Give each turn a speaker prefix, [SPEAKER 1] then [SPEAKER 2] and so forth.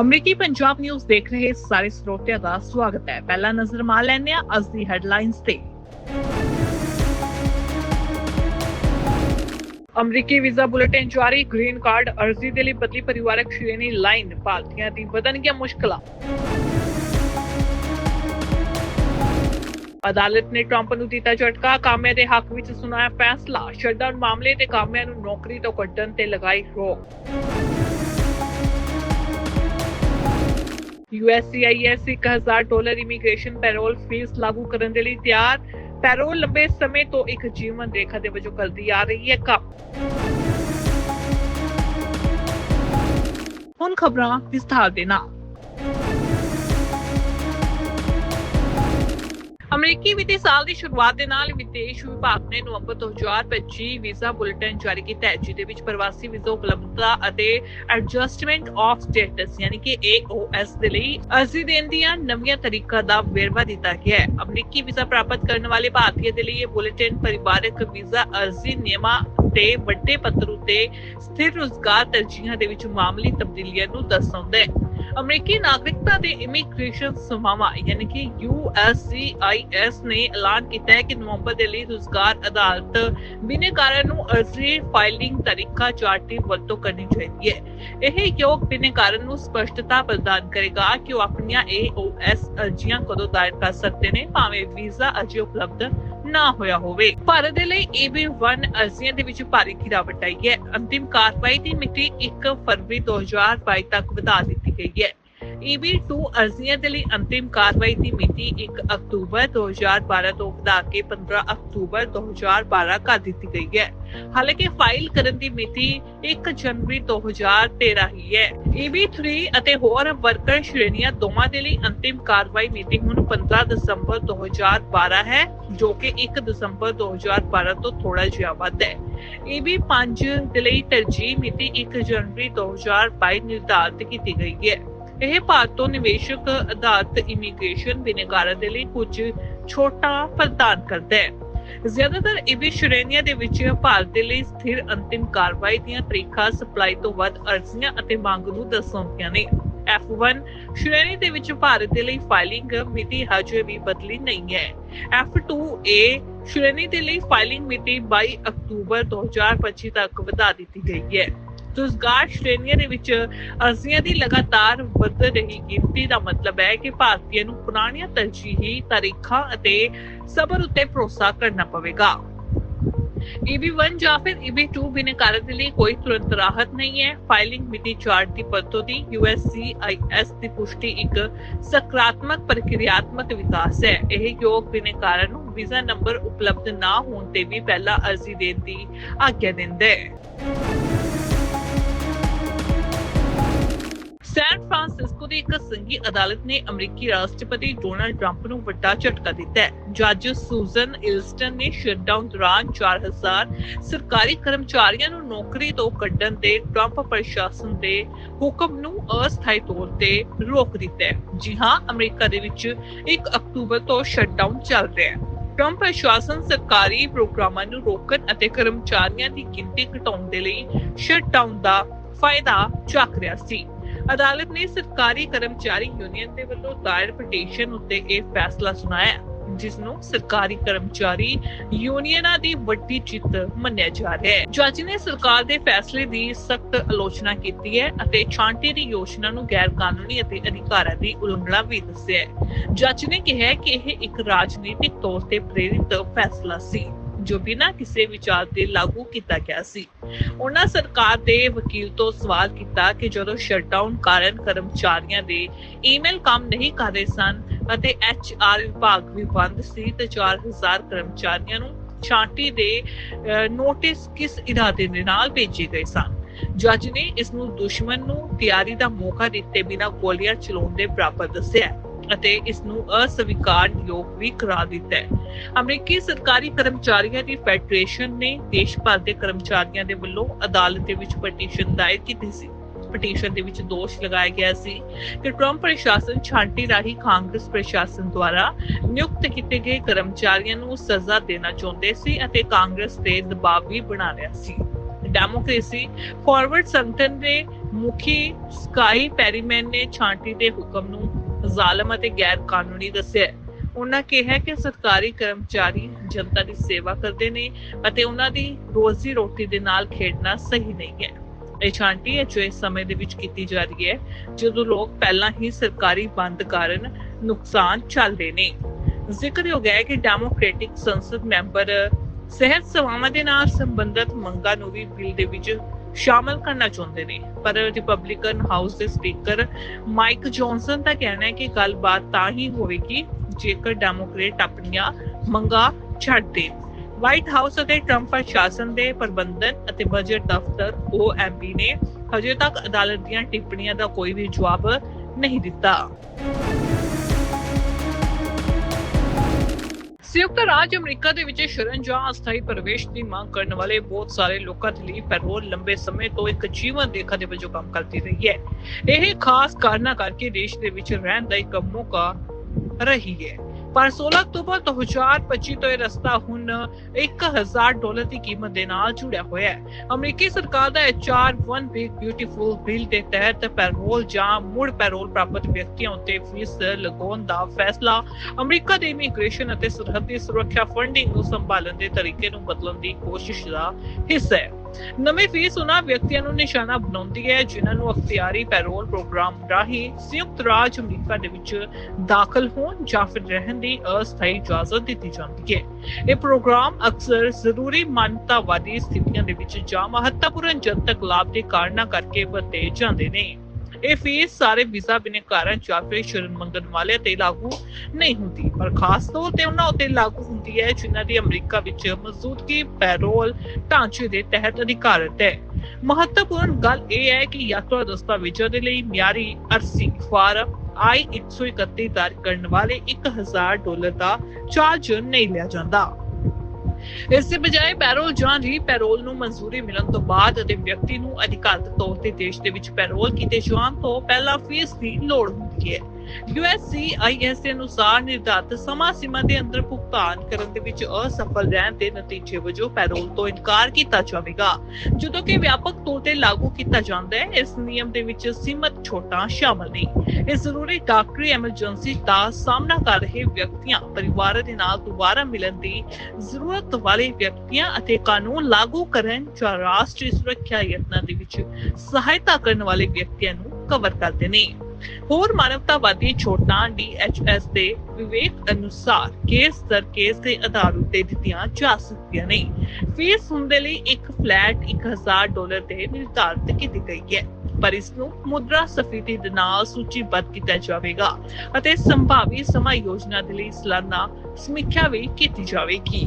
[SPEAKER 1] ਅਮਰੀਕੀ ਪੰਜਾਬ ਨਿਊਜ਼ ਦੇਖ ਰਹੇ ਸਾਰੇ ਸਰੋਤਿਆਂ ਦਾ ਸਵਾਗਤ ਹੈ। ਪਹਿਲਾ ਨਜ਼ਰ ਮਾਰ ਲੈਂਦੇ ਹਾਂ ਅੱਜ ਦੀ ਹੈਡਲਾਈਨਸ ਤੇ। ਅਮਰੀਕੀ ਵੀਜ਼ਾ ਬੁਲੇਟਿਨ ਜਾਰੀ, ਗ੍ਰੀਨ ਕਾਰਡ ਅਰਜ਼ੀ ਦੇ ਲਈ ਬਦਲੀ ਪਰਿਵਾਰਕ ਸ਼੍ਰੇਣੀ ਲਾਈਨ, ਭਾਰਤੀਆਂ ਦੀ ਵਧਣਗੀਆਂ ਮੁਸ਼ਕਲਾਂ। ਅਦਾਲਤ ਨੇ ਟਰੰਪ ਨੂੰ ਦਿੱਤਾ ਝਟਕਾ, ਕਾਮਿਆਂ ਦੇ ਹੱਕ ਵਿੱਚ ਸੁਣਾਇਆ ਫੈਸਲਾ ਸ਼ਟਡਾਊਨ ਮਾਮਲੇ ਤੇ ਕਾਮਿਆਂ ਨੂੰ ਨੌਕਰੀ ਤੋਂ ਕੱਢਣ ਤੇ ਲਗਾਈ ਰੋਕ। USCIS 1000 dollar immigration parole fee ਲਾਗੂ ਕਰਨ ਦੇ ਲਈ ਤਿਆਰ। ਪੈਰੋਲ ਲੰਬੇ ਸਮੇਂ ਤੋਂ ਇੱਕ ਜੀਵਨ ਰੇਖਾ ਦੇ ਵਜੋਂ ਕਰਦੀ ਆ ਰਹੀ ਹੈ। ਕੰਮ ਹੁਣ ਖਬਰਾਂ ਵਿਸਥਾਰ ਦੇ ਨਾਲ। ਅਮਰੀਕੀ ਵਿੱਤੀ ਸਾਲ ਦੀ ਸ਼ੁਰੂਆਤ ਦੇ ਨਾਲ ਵਿਦੇਸ਼ ਵਿਭਾਗ ਨੇ ਨਵੰਬਰ 2025 ਵੀਜ਼ਾ ਬੁਲੇਟਿਨ ਜਾਰੀ ਕੀਤਾ ਹੈ, ਜਿਹਦੇ ਵਿੱਚ ਪ੍ਰਵਾਸੀ ਵੀਜ਼ਾ ਉਪਲਬਧਤਾ ਅਤੇ ਐਡਜਸਟਮੈਂਟ ਆਫ ਸਟੇਟਸ ਯਾਨੀ ਕਿ AOS ਦੇ ਲਈ ਅਰਜ਼ੀ ਦੇਣ ਦੀਆਂ ਨਵੀਆਂ ਤਰੀਕਾਂ ਦਾ ਵੇਰਵਾ ਦਿੱਤਾ ਗਿਆ ਹੈ। ਅਮਰੀਕੀ ਵੀਜ਼ਾ ਪ੍ਰਾਪਤ ਕਰਨ ਵਾਲੇ ਭਾਰਤੀਆਂ ਦੇ ਲਈ ਇਹ ਬੁਲੇਟਿਨ ਪਰਿਵਾਰਕ ਵੀਜ਼ਾ ਅਰਜ਼ੀ ਨਿਯਮਾਂ ਤੇ ਵੱਡੇ ਪੱਧਰ ਉਤੇ ਸਥਿਰ ਰੁਜ਼ਗਾਰ ਤਰਜੀਹਾਂ ਦੇ ਵਿੱਚ ਮਾਮਲੀ ਤਬਦੀਲੀਆਂ ਨੂੰ ਦਰਸਾਉਂਦਾ ਹੈ। ਅਮਰੀਕੀ ਨਾਗਰਿਕਤਾ ਦੇ ਇਮੀਗ੍ਰੇਸ਼ਨ ਸੇਵਾਵਾਂ, ਯਾਨੀ ਕਿ USCIS ਨੇ ਐਲਾਨ ਕੀਤਾ ਹੈ ਕਿ ਨਵੰਬਰ ਦੇ ਲਈ ਰੁਜ਼ਗਾਰ ਅਦਾਲਤ ਬਿਨੇਕਾਰਾਂ ਨੂੰ ਅਰਜ਼ੀ ਫਾਈਲਿੰਗ ਤਰੀਕਾ ਚਾਰਟ ਵਰਤੋਂ ਕਰਨੀ ਚਾਹੀਦੀ ਹੈ। ਇਹ ਯੋਗ ਬਿਨੇਕਾਰਾਂ ਨੂੰ ਸਪਸ਼ਟਤਾ ਪ੍ਰਦਾਨ ਕਰੇਗਾ ਕਿ ਉਹ ਆਪਣੀਆਂ AOS ਅਰਜ਼ੀਆਂ ਕਦੋਂ ਦਾਇਰ ਕਰ ਸਕਦੇ ਨੇ, ਭਾਵੇਂ ਵੀਜ਼ਾ ਅਜੇ ਉਪਲਬਧ ਨਾ ਹੋਇਆ ਹੋਵੇ। ਭਾਰਤ ਦੇ ਲਈ EB1 ਅਰਜ਼ੀਆਂ ਦੇ ਵਿੱਚ ਭਾਰੀ ਗਿਰਾਵਟ ਆਈ ਹੈ। ਅੰਤਿਮ ਕਾਰਵਾਈ ਦੀ ਮਿਤੀ 1 ਫਰਵਰੀ 2022 ਤੱਕ ਵਧਾ ਦਿੱਤੀ ਗਈ ਹੈ। EB2 ਅਰਜ਼ੀਆਂ ਦੇ ਲਈ ਅੰਤਿਮ ਕਾਰਵਾਈ ਦੀ ਮਿਤੀ 1 ਅਕਤੂਬਰ 2012 ਤੋਂ ਵਧਾ ਕੇ 15 ਅਕਤੂਬਰ 2012 ਕਰ ਦਿੱਤੀ ਗਈ ਹੈ। ਹਾਲਾਂਕਿ ਫਾਈਲ ਕਰਨ ਦੀ ਮਿਤੀ 1 ਜਨਵਰੀ 2013 ਹੀ ਹੈ। EB3 ਅਤੇ ਹੋਰ ਵਰਕਰ ਸ਼੍ਰੇਣੀਆਂ ਦੋਵਾਂ ਦੇ ਲਈ ਅੰਤਿਮ ਕਾਰਵਾਈ ਮਿਤੀ ਹੁਣ 15 ਦਸੰਬਰ 2012 ਹੈ, ਜੋ ਕਿ 1 ਦਸੰਬਰ 2012 ਤੋਂ ਥੋੜਾ ਜਿਹਾ ਵੱਧ ਹੈ। EB5 ਦੇ ਲਈ ਤਰਜੀਹ ਮਿਤੀ 1 ਜਨਵਰੀ 2022 ਨਿਰਧਾਰਤ ਕੀਤੀ ਗਈ ਹੈ। ਇਹ ਭਾਰਤ ਨਿਵੇਸ਼ਕ ਅਧਾਰਤ ਇਮੀਗ੍ਰੇਸ਼ਨ ਬਿਨੇਕਾਰਾਂ ਦੇ ਲਈ ਕੁਝ ਛੋਟਾ ਪ੍ਰਦਾਨ ਕਰਦਾ ਹੈ। ਜ਼ਿਆਦਾਤਰ ਇਵੀ ਸ਼੍ਰੇਣੀਆਂ ਦੇ ਵਿੱਚ ਭਾਰਤ ਦੇ ਲਈ ਸਥਿਰ ਅੰਤਿਮ ਕਾਰਵਾਈ ਦੀਆਂ ਤਰੀਕਾ ਸਪਲਾਈ ਤੋਂ ਵੱਧ ਅਰਜ਼ੀਆਂ ਅਤੇ ਮੰਗ ਨੂੰ ਦਰਸਾਉਂਦੀਆਂ ਨੇ। F1 ਸ਼੍ਰੇਣੀ ਦੇ ਵਿੱਚ ਭਾਰਤ ਦੇ ਲਈ ਫਾਈਲਿੰਗ ਮਿਤੀ ਹਜੇ ਵੀ ਬਦਲੀ ਨਹੀਂ ਹੈ। F2A ਸ਼੍ਰੇਣੀ ਦੇ ਲਈ ਫਾਈਲਿੰਗ ਮਿਤੀ 22 ਅਕਤੂਬਰ 2025 ਤੱਕ ਵਧਾ ਦਿੱਤੀ ਗਈ ਹੈ। ਰੁਜ਼ਗਾਰ ਸ਼੍ਰੇਣੀਆਂ ਦੇ ਵਿੱਚ ਅਰਜ਼ੀਆਂ ਦੀ ਲਗਾਤਾਰ ਵਧ ਰਹੀ ਗਿਣਤੀ ਦਾ ਮਤਲਬ ਹੈ ਕਿ ਭਾਰਤੀਆਂ ਨੂੰ ਪੁਰਾਣੀਆਂ ਤਰਜੀਹੀ ਤਾਰੀਖਾਂ ਅਤੇ ਸਬਰ ਉੱਤੇ ਭਰੋਸਾ ਕਰਨਾ ਪਵੇਗਾ। EB1 ਜਾਂ ਫਿਰ EB2 ਬਿਨੇਕਾਰਾਂ ਦੇ ਲਈ ਕੋਈ ਤੁਰੰਤ ਰਾਹਤ ਨਹੀਂ ਹੈ। ਫਾਈਲਿੰਗ ਮਿਤੀ ਚਾਰਟ ਦੀ ਪਰਤੋਂ ਦੀ USCIS ਦੀ ਪੁਸ਼ਟੀ ਇੱਕ ਸਕਾਰਾਤਮਕ ਪ੍ਰਕਿਰਿਆਤਮਕ ਵਿਕਾਸ ਹੈ। ਇਹ ਯੋਗ ਬਿਨੇਕਾਰਾਂ ਨੂੰ ਵੀਜ਼ਾ ਨੰਬਰ ਉਪਲਬਧ ਨਾ ਹੋਣ ਤੇ ਵੀ ਪਹਿਲਾਂ ਅਰਜ਼ੀ ਦੇਣ ਦੀ ਆਗਿਆ ਦਿੰਦਾ ਹੈ। ਫਰਾਂਸਿਸਕੋ ਦੀ ਇੱਕ ਸੰਘੀ ਅਦਾਲਤ ਨੇ ਅਮਰੀਕੀ ਰਾਸ਼ਟਰਪਤੀ ਡੋਨਾਲਡ ਟਰੰਪ ਨੂੰ ਵੱਡਾ ਝਟਕਾ ਦਿੱਤਾ ਹੈ। ਜੱਜ ਸੂਜ਼ਨ ਇਲਸਟਨ ਨੇ ਸ਼ਟਡਾਊਨ ਦੌਰਾਨ 4000 ਸਰਕਾਰੀ ਕਰਮਚਾਰੀਆਂ ਨੂੰ ਨੌਕਰੀ ਤੋਂ ਕੱਢਣ ਦੇ ਟਰੰਪ ਪ੍ਰਸ਼ਾਸਨ ਦੇ ਹੁਕਮ ਨੂੰ ਅਸਥਾਈ ਤੌਰ ਤੇ ਰੋਕ ਦਿੱਤਾ ਹੈ। ਜੀ ਹਾਂ, ਅਮਰੀਕਾ ਦੇ ਵਿੱਚ 1 ਅਕਤੂਬਰ ਤੋਂ ਸ਼ਟਡਾਊਨ ਚੱਲ ਰਿਹਾ ਹੈ। ਟਰੰਪ ਪ੍ਰਸ਼ਾਸਨ ਸਰਕਾਰੀ ਪ੍ਰੋਗਰਾਮਾਂ ਨੂੰ ਰੋਕਣ ਅਤੇ ਕਰਮਚਾਰੀਆਂ ਦੀ ਗਿਣਤੀ ਘਟਾਉਣ ਦੇ ਲਈ ਸ਼ਟਡਾਊਨ ਦਾ ਫਾਇਦਾ ਚੱਕ ਰਿਹਾ ਸੀ। ਅਦਾਲਤ ਨੇ ਸਰਕਾਰੀ ਕਰਮਚਾਰੀ ਯੂਨੀਅਨ ਦੇ ਵੱਲੋਂ ਦਾਇਰ ਪਟੀਸ਼ਨ ਉੱਤੇ ਇਹ ਫੈਸਲਾ ਸੁਣਾਇਆ ਜਿਸ ਨੂੰ ਸਰਕਾਰੀ ਕਰਮਚਾਰੀ ਯੂਨੀਅਨਾਂ ਦੀ ਵੱਡੀ ਜਿੱਤ ਮੰਨਿਆ ਜਾ ਰਿਹਾ ਹੈ। ਜੱਜ ਨੇ ਸਰਕਾਰ ਦੇ ਫੈਸਲੇ ਦੀ ਸਖਤ ਆਲੋਚਨਾ ਕੀਤੀ ਹੈ ਅਤੇ ਛਾਂਟੀ ਦੀ ਯੋਜਨਾ ਨੂੰ ਗੈਰ ਕਾਨੂੰਨੀ ਅਤੇ ਅਧਿਕਾਰਾਂ ਦੀ ਉਲੰਘਣਾ ਵੀ ਦੱਸਿਆ ਹੈ। ਜੱਜ ਨੇ ਕਿਹਾ ਕਿ ਇਹ ਇੱਕ ਰਾਜਨੀਤਿਕ ਤੌਰ ਤੇ ਪ੍ਰੇਰਿਤ ਫੈਸਲਾ ਸੀ। ਜੋ ਬਿਨਾਂ ਕਿਸੇ ਵਿਚਾਰ ਦੇ ਲਾਗੂ ਕੀਤਾ ਗਿਆ ਸੀ। ਉਹਨਾਂ ਸਰਕਾਰ ਦੇ ਵਕੀਲ ਤੋਂ ਸਵਾਲ ਕੀਤਾ ਕਿ ਜਦੋਂ ਸ਼ਟਡਾਊਨ ਕਾਰਨ ਕਰਮਚਾਰੀਆਂ ਦੇ ਈਮੇਲ ਕੰਮ ਨਹੀਂ ਕਰ ਰਹੇ ਸਨ ਅਤੇ ਐਚਆਰ ਵਿਭਾਗ ਵੀ ਬੰਦ ਸੀ ਤੇ 4000 ਕਰਮਚਾਰੀਆਂ ਨੂੰ ਛਾਂਟੀ ਦੇ ਨੋਟਿਸ ਕਿਸ ਇਰਾਦੇ ਦੇ ਨਾਲ ਭੇਜੇ ਗਏ ਸਨ। ਜੱਜ ਨੇ ਇਸ ਨੂੰ ਦੁਸ਼ਮਣ ਨੂੰ ਤਿਆਰੀ ਦਾ ਮੌਕਾ ਦਿੱਤੇ ਬਿਨਾਂ ਗੋਲੀਆਂ ਚਲਾਉਣ ਦੇ ਬਰਾਬਰ ਦੱਸਿਆ ਅਤੇ ਇਸ ਨੂੰ ਅਸਵੀਕਾਰਯੋਗ ਵੀ ਕਰਾਰ ਦਿੱਤਾ ਹੈ। ਅਮਰੀਕੀ ਸਰਕਾਰੀ ਕਰਮਚਾਰੀਆਂ ਦੀ ਫੈਡਰੇਸ਼ਨ ਨੇ ਦੇਸ਼ ਭਰ ਦੇ ਕਰਮਚਾਰੀਆਂ ਦੇ ਵੱਲੋਂ ਅਦਾਲਤ ਦੇ ਵਿੱਚ ਪਟੀਸ਼ਨ ਦਾਇਰ ਕੀਤੀ ਸੀ। ਪਟੀਸ਼ਨ ਦੇ ਵਿੱਚ ਦੋਸ਼ ਲਗਾਇਆ ਗਿਆ ਸੀ ਕਿ ਟਰੰਪ ਪ੍ਰਸ਼ਾਸਨ ਛਾਂਟੀ ਰਾਹੀਂ ਕਾਂਗਰਸ ਪ੍ਰਸ਼ਾਸਨ ਦੁਆਰਾ ਨਿਯੁਕਤ ਕੀਤੇ ਗਏ ਕਰਮਚਾਰੀਆਂ ਨੂੰ ਸਜ਼ਾ ਦੇਣਾ ਚਾਹੁੰਦੇ ਸੀ ਅਤੇ ਕਾਂਗਰਸ ਤੇ ਦਬਾਅ ਵੀ ਬਣਾ ਰਿਹਾ ਸੀ। ਡੈਮੋਕ੍ਰੇਸੀ ਫਾਰਵਰਡ ਸੰਗਠਨ ਦੇ ਮੁਖੀ ਸਕਾਈ ਪੈਰੀਮੈਨ ਨੇ ਛਾਂਟੀ ਦੇ ਹੁਕਮ ਨੂੰ ਜ਼ਾਲਮ ਅਤੇ ਗੈਰ ਕਾਨੂੰਨੀ ਦੱਸਿਆ ਉਹਨਾਂ ਕਿਹਾ ਕਿ ਸਰਕਾਰੀ ਕਰਮਚਾਰੀ ਜਨਤਾ ਦੀ ਸੇਵਾ ਕਰਦੇ ਨੇ ਅਤੇ ਉਹਨਾਂ ਦੀ ਰੋਜ਼ੀ ਰੋਟੀ ਦੇ ਨਾਲ ਖੇਡਣਾ ਸਹੀ ਨਹੀਂ ਹੈ। ਇਹ ਛਾਂਟੀ ਅਜਿਹੇ ਸਮੇਂ ਦੇ ਵਿੱਚ ਕੀਤੀ ਜਾ ਰਹੀ ਹੈ, ਜਦੋਂ ਲੋਕ ਪਹਿਲਾਂ ਹੀ ਸਰਕਾਰੀ ਬੰਦ ਕਾਰਨ ਨੁਕਸਾਨ ਚੱਲਦੇ ਨੇ। ਜ਼ਿਕਰਯੋਗ ਹੈ ਕਿ ਡੈਮੋਕ੍ਰੈਟਿਕ ਸੰਸਦ ਮੈਂਬਰ, ਸਿਹਤ ਸੇਵਾਵਾਂ ਦੇ ਨਾਲ ਸੰਬੰਧਿਤ ਮੰਗਾਂ ਨੂੰ ਵੀ ਬਿੱਲ ਦੇ ਵਿੱਚ ਸ਼ਾਮਲ ਕਰਨਾ ਚਾਹੁੰਦੇ ਨੇ। ਪਰ ਰਿਪਬਲਿਕਨ ਹਾਊਸ ਦੇ ਸਪੀਕਰ ਮਾਈਕ ਜੌਨਸਨ ਦਾ ਕਹਿਣਾ ਹੈ ਕਿ ਗੱਲਬਾਤ ਤਾਂ ਹੀ ਹੋਵੇਗੀ ਜੇਕਰ ਡੈਮੋਕ੍ਰੇਟ ਆਪਣੀਆਂ ਮੰਗਾਂ ਛੱਡ ਦੇਣ। ਵਾਈਟ ਹਾਊਸ ਅਤੇ ਟਰੰਪ ਪ੍ਰਸ਼ਾਸਨ ਦੇ ਪ੍ਰਬੰਧਨ ਅਤੇ ਬਜਟ ਦਫ਼ਤਰ OMB ਨੇ ਹਜੇ ਤੱਕ ਅਦਾਲਤ ਦੀਆਂ ਟਿੱਪਣੀਆਂ ਦਾ ਕੋਈ ਵੀ ਜਵਾਬ ਨਹੀਂ ਦਿੱਤਾ। ਸੰਯੁਕਤ ਰਾਜ ਅਮਰੀਕਾ ਦੇ ਵਿੱਚ ਸ਼ਰਨ ਜਾਂ ਅਸਥਾਈ ਪ੍ਰਵੇਸ਼ ਦੀ ਮੰਗ ਕਰਨ ਵਾਲੇ ਬਹੁਤ ਸਾਰੇ ਲੋਕਾਂ ਦੇ ਲਈ ਪੈਰੋਲ ਲੰਬੇ ਸਮੇਂ ਤੋਂ ਇੱਕ ਜੀਵਨ ਰੇਖਾ ਦੇ ਵਜੋਂ ਕੰਮ ਕਰਦੀ ਰਹੀ ਹੈ। ਇਹ ਖਾਸ ਕਾਰਨਾਂ ਕਰਕੇ ਦੇਸ਼ ਦੇ ਵਿੱਚ ਰਹਿਣ ਦਾ ਇੱਕ ਮੌਕਾ ਰਹੀ ਹੈ। ਪਰ 16 ਅਕਤੂਬਰ 2025 ਤੋਂ ਇਹ ਰਸਤਾ ਹੁਣ 1000 ਡਾਲਰ ਦੀ ਕੀਮਤ ਦੇ ਨਾਲ ਜੁੜਿਆ ਹੋਇਆ ਹੈ। ਅਮਰੀਕੀ ਸਰਕਾਰ ਦਾ HR one big beautiful bill ਦੇ ਤਹਿਤ ਪੈਰੋਲ ਜਾਂ ਮੁੜ ਪੈਰੋਲ ਪ੍ਰਾਪਤ ਵਿਅਕਤੀਆਂ ਉੱਤੇ ਫੀਸ ਲਗਾਉਣ ਦਾ ਫੈਸਲਾ ਅਮਰੀਕਾ ਦੇ ਇਮੀਗ੍ਰੇਸ਼ਨ ਅਤੇ ਸਰਹੱਦੀ ਸੁਰੱਖਿਆ ਫੰਡਿੰਗ ਨੂੰ ਸੰਭਾਲਣ ਦੇ ਤਰੀਕੇ ਨੂੰ ਬਦਲਣ ਦੀ ਕੋਸ਼ਿਸ਼ ਦਾ ਹਿੱਸਾ ਹੈ। ਨਵੀਂ ਫੀਸ ਉਹਨਾਂ ਵਿਅਕਤੀਆਂ ਨੂੰ ਨਿਸ਼ਾਨਾ ਬਣਾਉਂਦੀ ਹੈ, ਜਿਨ੍ਹਾਂ ਨੂੰ ਅਖਤਿਆਰੀ ਪੈਰੋਲ ਪ੍ਰੋਗਰਾਮ ਰਾਹੀਂ ਸੰਯੁਕਤ ਰਾਜ ਅਮਰੀਕਾ ਦੇ ਵਿੱਚ ਦਾਖਲ ਹੋਣ ਜਾਂ ਫਿਰ ਰਹਿਣ ਦੀ ਅਸਥਾਈ ਇਜਾਜ਼ਤ ਦਿੱਤੀ ਜਾਂਦੀ ਹੈ। ਇਹ ਪ੍ਰੋਗਰਾਮ ਅਕਸਰ ਜ਼ਰੂਰੀ ਮਾਨਤਾਵਾਦੀ ਸਥਿਤੀਆਂ ਦੇ ਵਿੱਚ ਜਾਂ ਮਹੱਤਵਪੂਰਨ ਜਨਤਕ ਲਾਭ ਦੇ ਕਾਰਨਾਂ ਕਰਕੇ ਵਰਤੇ ਜਾਂਦੇ ਨੇ। ਇਹ ਫੀਸ ਸਾਰੇ ਵੀਜ਼ਾ ਬਿਨੇਕਾਰਾਂ ਜਾਂ ਫਿਰ ਸ਼ਰਨ ਮੰਗਣ ਵਾਲਿਆਂ ਤੇ ਲਾਗੂ ਨਹੀਂ ਹੁੰਦੀ। ਪਰ ਖਾਸ ਤੌਰ ਤੇ ਉਹਨਾਂ ਉੱਤੇ ਲਾਗੂ ਹੁੰਦੀ ਹੈ, ਜਿਨ੍ਹਾਂ ਦੀ ਅਮਰੀਕਾ ਵਿੱਚ ਮੌਜੂਦਗੀ, ਪੈਰੋਲ ਢਾਂਚੇ ਦੇ ਤਹਿਤ ਅਧਿਕਾਰਤ ਹੈ। ਮਹੱਤਵਪੂਰਨ ਗੱਲ ਇਹ ਹੈ ਕਿ ਯਾਤਰਾ ਦਸਤਾਵੇਜ਼ਾਂ ਦੇ ਲਈ ਮਿਆਰੀ ਅਰਸੀ ਫਾਰਮ ਆਈ 131 ਦਰ ਕਰਨ ਵਾਲੇ 1000 ਡਾਲਰ ਦਾ ਚਾਰਜ ਨਹੀਂ ਲਿਆ ਜਾਂਦਾ। ਇਸ ਦੇ ਬਜਾਏ ਪੈਰੋਲ ਜਾਂ ਰੀ ਪੈਰੋਲ ਨੂੰ ਮਨਜ਼ੂਰੀ ਮਿਲਣ ਤੋਂ ਬਾਅਦ ਅਤੇ ਵਿਅਕਤੀ ਨੂੰ ਅਧਿਕਾਰਤ ਤੌਰ ਤੇ ਦੇਸ਼ ਦੇ ਵਿੱਚ ਪੈਰੋਲ ਕੀਤੇ ਜਾਣ ਤੋਂ ਪਹਿਲਾਂ ਫੀਸ ਦੀ ਲੋੜ ਹੁੰਦੀ ਹੈ। USCIS ਦੇ ਅਨੁਸਾਰ ਨਿਰਧਾਰਤ ਸਮਾਂ ਸੀਮਾ ਦੇ ਅੰਦਰ ਭੁਗਤਾਨ ਕਰਨ ਦੇ ਵਿੱਚ ਅਸਫਲ ਰਹਿਣ ਦੇ ਨਤੀਜੇ ਵਜੋਂ ਪੈਰੋਲ ਤੋਂ ਇਨਕਾਰ ਕੀਤਾ ਜਾਵੇਗਾ। ਜਦੋਂ ਕਿ ਵਿਆਪਕ ਤੌਰ ਤੇ ਲਾਗੂ ਕੀਤਾ ਜਾਂਦਾ ਹੈ, ਇਸ ਨਿਯਮ ਦੇ ਵਿੱਚ ਸੀਮਤ ਛੋਟਾਂ ਸ਼ਾਮਲ ਨਹੀਂ। ਇਹ ਜ਼ਰੂਰੀ ਡਾਕਟਰੀ ਐਮਰਜੈਂਸੀ ਦਾ ਸਾਹਮਣਾ ਕਰ ਰਹੇ ਵਿਅਕਤੀਆਂ, ਪਰਿਵਾਰ ਦੇ ਨਾਲ ਦੁਬਾਰਾ ਮਿਲਣ ਦੀ ਜ਼ਰੂਰਤ ਵਾਲੇ ਵਿਅਕਤੀਆਂ ਅਤੇ ਕਾਨੂੰਨ ਲਾਗੂ ਕਰਨ ਜਾਂ ਰਾਸ਼ਟਰੀ ਸੁਰੱਖਿਆ ਯਤਨਾਂ ਦੇ ਵਿੱਚ ਸਹਾਇਤਾ ਕਰਨ ਵਾਲੇ ਵਿਅਕਤੀਆਂ ਨੂੰ ਕਵਰ ਕਰਦੇ ਨੇ। ਹੋਰ ਮਾਨਵਤਾਵਾਦੀ ਛੋਟਾਂ DHS ਦੇ ਵਿਵੇਕ ਅਨੁਸਾਰ ਕੇਸ ਦਰ ਕੇਸ ਦੇ ਆਧਾਰ ਉੱਤੇ ਦਿੱਤੀਆਂ ਜਾ ਸਕਦੀਆਂ ਨੇ। ਫੀਸ ਹੁੰਦੇ ਲਈ ਇੱਕ ਫਲੈਟ 1000 ਡਾਲਰ ਤੇ ਨਿਰਧਾਰਿਤ ਕੀਤੀ ਗਈ ਹੈ। ਪਰ ਇਸ ਨੂੰ ਮੁਦਰਾ ਸਫੀਤੀ ਦੇ ਨਾਲ ਸੂਚੀਬੱਧ ਕੀਤਾ ਜਾਵੇਗਾ ਅਤੇ ਸੰਭਾਵੀ ਸਮਾਂ ਯੋਜਨਾ ਦੇ ਲਈ ਸਾਲਾਨਾ ਸਮੀਖਿਆ ਵੀ ਕੀਤੀ ਜਾਵੇਗੀ।